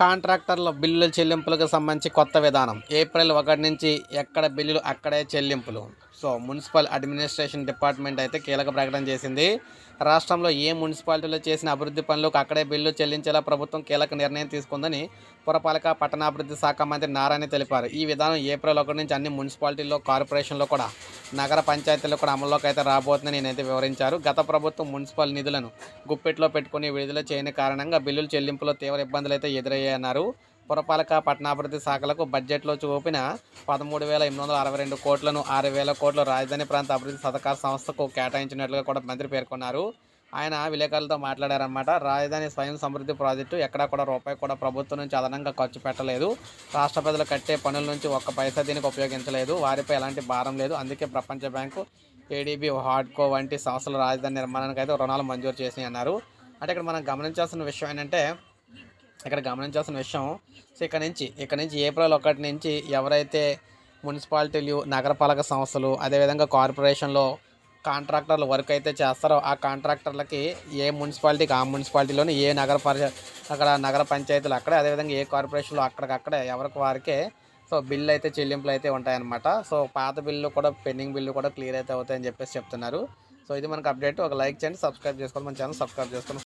కాంట్రాక్టర్ల బిల్లుల చెల్లింపులకు సంబంధించి కొత్త విధానం. ఏప్రిల్ ఒకటి నుంచి ఎక్కడ బిల్లులు అక్కడే చెల్లింపులు. సో మున్సిపల్ అడ్మినిస్ట్రేషన్ డిపార్ట్మెంట్ అయితే కీలక ప్రకటన చేసింది. రాష్ట్రంలో ఏ మున్సిపాలిటీలో చేసిన అభివృద్ధి పనులకు అక్కడే బిల్లు చెల్లించేలా ప్రభుత్వం కీలక నిర్ణయం తీసుకుందని పురపాలక పట్టణాభివృద్ధి శాఖ మంత్రి నారాయణ తెలిపారు. ఈ విధానం ఏప్రిల్ ఒకటి నుంచి అన్ని మున్సిపాలిటీల్లో కార్పొరేషన్లో కూడా నగర పంచాయతీలు కూడా అమల్లోకి అయితే రాబోతుందని నేనైతే వివరించారు. గత ప్రభుత్వం మున్సిపల్ నిధులను గుప్పెట్లో పెట్టుకుని విడుదల చేయని కారణంగా బిల్లుల చెల్లింపులో తీవ్ర ఇబ్బందులు అయితే ఎదురయ్యాయన్నారు. పురపాలక పట్టణాభివృద్ధి శాఖలకు బడ్జెట్లో చూపిన పదమూడు వేల ఎనిమిది వందల అరవై రెండు కోట్లను ఆరు వేల కోట్లు రాజధాని ప్రాంత అభివృద్ధి సహకార సంస్థకు కేటాయించినట్లుగా కూడా మంత్రి పేర్కొన్నారు. ఆయన విలేకరులతో మాట్లాడారన్నమాట. రాజధాని స్వయం సమృద్ధి ప్రాజెక్టు ఎక్కడా కూడా రూపాయి కూడా ప్రభుత్వం నుంచి అదనంగా ఖర్చు పెట్టలేదు. రాష్ట్ర ప్రజలు కట్టే పనుల నుంచి ఒక్క పైసా దీనికి ఉపయోగించలేదు. వారిపై ఎలాంటి భారం లేదు. అందుకే ప్రపంచ బ్యాంకు ఏడీబీ హార్డ్కో వంటి సంస్థల రాజధాని నిర్మాణానికి అయితే రుణాలు మంజూరు చేసినాయి అన్నారు. అంటే ఇక్కడ మనం గమనించాల్సిన విషయం ఏంటంటే ఇక్కడ గమనించాల్సిన విషయం సో ఇక్కడ నుంచి ఇక్కడ నుంచి ఏప్రిల్ ఒకటి నుంచి ఎవరైతే మున్సిపాలిటీలు నగరపాలక సంస్థలు అదేవిధంగా కార్పొరేషన్లో కాంట్రాక్టర్లు వర్క్ అయితే చేస్తారో ఆ కాంట్రాక్టర్లకి ఏ మున్సిపాలిటీకి ఆ మున్సిపాలిటీలోని ఏ నగర పరి అక్కడ నగర పంచాయతీలు అక్కడే అదేవిధంగా ఏ కార్పొరేషన్లో అక్కడికక్కడే ఎవరికి వారికే. సో బిల్లు అయితే చెల్లింపులు అయితే ఉంటాయన్నమాట. సో పాత బిల్లు కూడా పెండింగ్ బిల్లు కూడా క్లియర్ అయితే అవుతాయని చెప్పేసి చెప్తున్నారు. సో ఇది మనకు అప్డేట్. ఒక లైక్ చేయండి సబ్స్క్రైబ్ చేసుకోండి మన ఛానల్ సబ్స్క్రైబ్ చేసుకోండి.